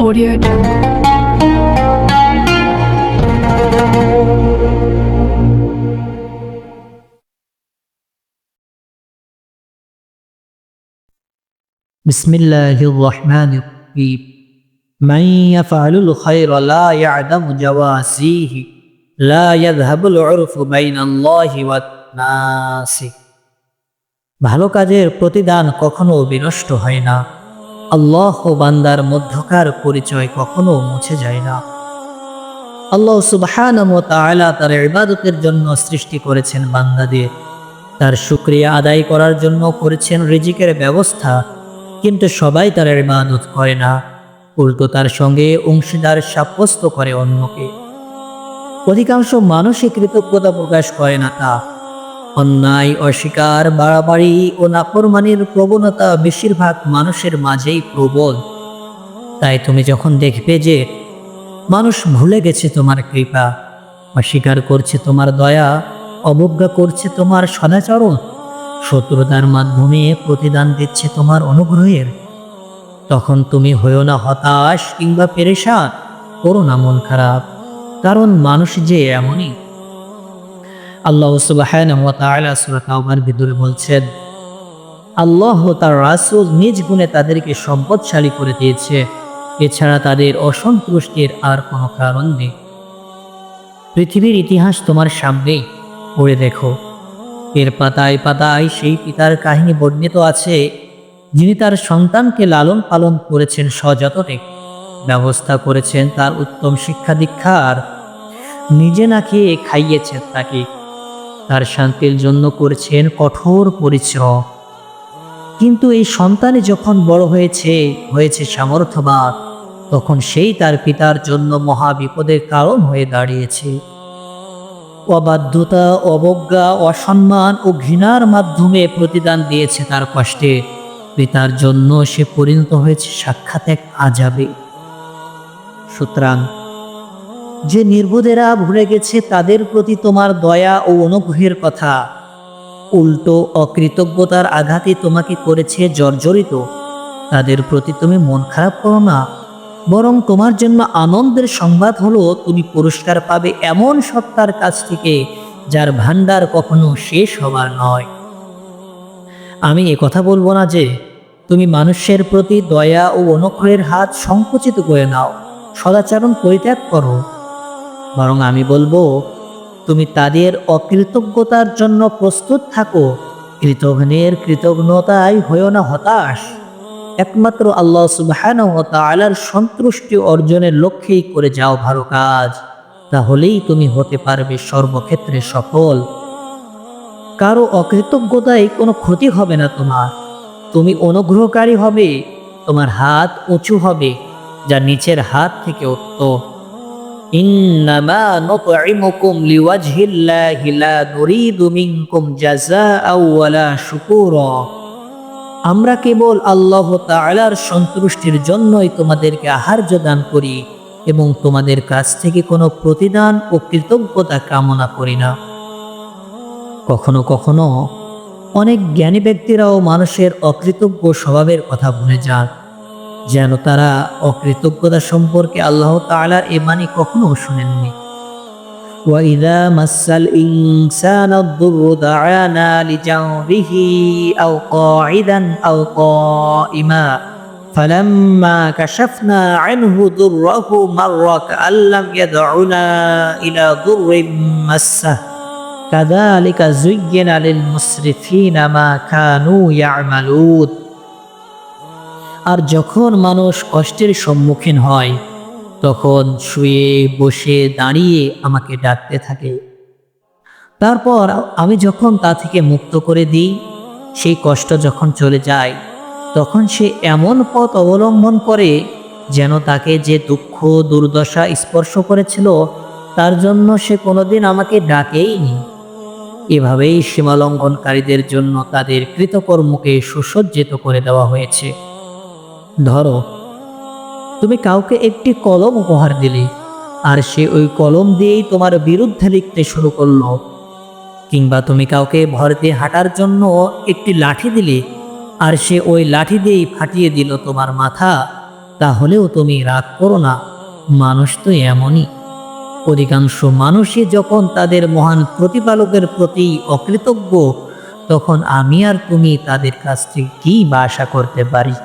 Audio Jungle. بسم الله الرحمن الرحيم من يفعل الخير لا يعدم جواسيه لا يذهب العرف بين الله والناس ভালো কাজের প্রতিদান কখনো বিনষ্ট হয় না আল্লাহ বান্দার মধ্যকার পরিচয় কখনো মুছে যায় না। আল্লাহ সুবহানাহু ওয়া তাআলা তার ইবাদতের জন্য সৃষ্টি করেছেন বান্দাদের। তার শুকরিয়া আদায় করার জন্য করেছেন রিজিকের ব্যবস্থা, কিন্তু সবাই তার ইবাদত করে না। উল্টো তার সঙ্গে অংশীদার সাব্যস্ত করে অন্যকে। অধিকাংশ মানুষই কৃতজ্ঞতা প্রকাশ করে না তা। অন্যায়, অস্বীকার, বাড়াবাড়ি ও নাফরমানির প্রবণতা বেশিরভাগ মানুষের মাঝেই প্রবল। তাই তুমি যখন দেখবে যে মানুষ ভুলে গেছে তোমার কৃপা, অস্বীকার করছে তোমার দয়া, অবজ্ঞা করছে তোমার সদাচরণ, শত্রুতার মাধ্যমে প্রতিদান দিচ্ছে তোমার অনুগ্রহের, তখন তুমি হইও না হতাশ কিংবা পেরেশান, করো না মন খারাপ, কারণ মানুষ যে এমনই। আল্লাহ সুবাহান সুরাতার ভিতরে বলছেন, আল্লাহ তার রাসুল নিজ গুণে তাদেরকে সম্পদশালী করে দিয়েছে। এছাড়া তাদের অসন্তুষ্টির আর কোনো কারণ নেই। পৃথিবীর ইতিহাস তোমার সামনেই, পড়ে দেখো। এর পাতায় পাতায় সেই পিতার কাহিনী বর্ণিত আছে, যিনি তার সন্তানকে লালন পালন করেছেন সযত্নে। ব্যবস্থা করেছেন তার উত্তম শিক্ষা দীক্ষার। নিজে না খেয়ে খাইয়েছেন তাকে। তার শান্তির জন্য করেছেন কঠোর পরিশ্রম। কিন্তু এই সন্তানে যখন বড় হয়েছে হয়েছে সামর্থ্যবান, তখন সেই তার পিতার জন্য মহা বিপদের কারণ হয়ে দাঁড়িয়েছে। অবাধ্যতা, অবজ্ঞা, অসম্মান ও ঘৃণার মাধ্যমে প্রতিদান দিয়েছে তার কষ্টে। পিতার জন্য সে পরিণত হয়েছে সাক্ষাৎ এক আজাবে। সুতরাং যে নির্বোধেরা ভুলে গেছে তাদের প্রতি তোমার দয়া ও অনুগ্রহের কথা। উল্টো অকৃতজ্ঞতার আঘাতে তোমাকে করেছে জর্জরিত। তাদের প্রতি তুমি মন খারাপ করো না। বরং তোমার জন্য আনন্দের সংবাদ হলো, তুমি পুরস্কার পাবে এমন সত্তার কাছ থেকে, যার ভান্ডার কখনো শেষ হবার নয়। আমি কথা বলব না যে, তুমি মানুষের প্রতি দয়া ও অনুগ্রহের হাত সংকুচিত করে নাও। সদাচরণ পরিত্যাগ করো। বরং আমি বলব, তুমি তাদের অকৃতজ্ঞতার জন্য প্রস্তুত থাকো। কৃতঘ্নের কৃতজ্ঞতায় হয়েও না হতাশ। একমাত্র আল্লাহ সুবহান ও তালার সন্তুষ্টি অর্জনের লক্ষ্যেই করে যাও ভালো কাজ। তাহলেই তুমি হতে পারবে সর্বক্ষেত্রে সফল। কারও অকৃতজ্ঞতায় কোনো ক্ষতি হবে না তোমার। তুমি অনুগ্রহকারী হবে, তোমার হাত উঁচু হবে, যা নিচের হাত থেকে উত্তম ইন্নামা নুতঈমুকুম লিওয়াজহিল্লাহি লা নুরিদু মিনকুম জাযাআও ওয়ালা শুকুরা। আমরা কেবল আল্লাহ তাআলার সন্তুষ্টির জন্যই তোমাদেরকে আহার্য দান করি এবং তোমাদের কাছ থেকে কোনো প্রতিদান ও কৃতজ্ঞতা কামনা করি না। কখনো কখনো অনেক জ্ঞানী ব্যক্তিরাও মানুষের অকৃতজ্ঞ স্বভাবের কথা ভুলে যান। যেন তারা অকৃতজ্ঞতা সম্পর্কে আল্লাহ তাআলার এ বাণী কখনো শুনেননি وإذا مس الإنسان الضر دعانا لجنبه أو قاعدا أو قائما فلما كشفنا عنه ضره مر كأن لم يدعنا إلى ضر مسه كذلك زين للمسرفين ما كانوا يعملون আর যখন মানুষ কষ্টের সম্মুখীন হয়, তখন শুয়ে বসে দাঁড়িয়ে আমাকে ডাকতে থাকে। তারপর আমি যখন তা থেকে মুক্ত করে দিই, সেই কষ্ট যখন চলে যায়, তখন সে এমন পথ অবলম্বন করে যেন তাকে যে দুঃখ, দুর্দশা স্পর্শ করেছিল, তার জন্য সে কোনোদিন আমাকে ডাকেইনি। এভাবেই সীমালঙ্ঘনকারীদের জন্য তাদের কৃতকর্মকে সুসজ্জিত করে দেওয়া হয়েছে। ধরো, তুমি কাউকে একটি কলম উপহার দিলে, আর সে ওই কলম দিয়েই তোমার বিরুদ্ধে লিখতে শুরু করল। কিংবা তুমি কাউকে ভর দিয়ে হাঁটার জন্য একটি লাঠি দিলে, আর সে ওই লাঠি দিয়েই ফাটিয়ে দিল তোমার মাথা, তাহলেও তুমি রাগ করো না। মানুষ তো এমনই। অধিকাংশ মানুষই যখন তাদের মহান প্রতিপালকের প্রতি অকৃতজ্ঞ, তখন আমি আর তুমি তাদের কাছ থেকে কী বা আশা করতে পারি?